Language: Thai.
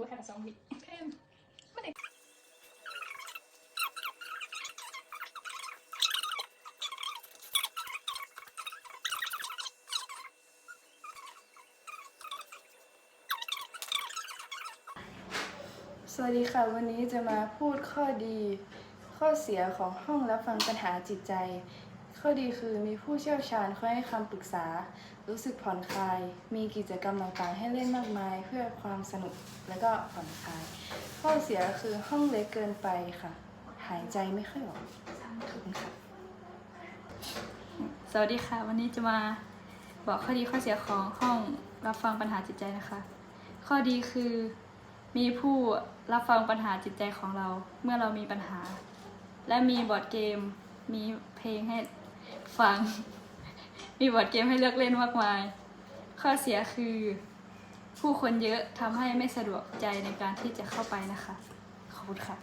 ูแค่สองวิแค่ไม่ได้สวัสดีค่ะ วันนี้จะมาพูดข้อดี ข้อเสียของห้องรับฟังปัญหาจิตใจ ข้อดีคือมีผู้เชี่ยวชาญคอยให้คำปรึกษา รู้สึกผ่อนคลาย มีกิจกรรมต่างๆ ให้เล่นมากมาย เพื่อความสนุกและก็ผ่อนคลาย ข้อเสียคือห้องเล็กเกินไปค่ะ หายใจไม่ค่อยออกขอบคุณค่ะสวัสดีค่ะ วันนี้จะมาบอกข้อดีข้อเสียของห้องรับฟังปัญหาจิตใจนะคะ ข้อดีคือมีผู้รับฟังปัญหาจิตใจของเราเมื่อเรามีปัญหา และมีบอร์ดเกมมีเพลงให้ ฟัง มีบอร์ดเกมให้เลือกเล่นมากมาย ข้อเสียคือ ผู้คนเยอะทำให้ไม่สะดวกใจในการที่จะเข้าไปนะคะ ขอบคุณค่ะ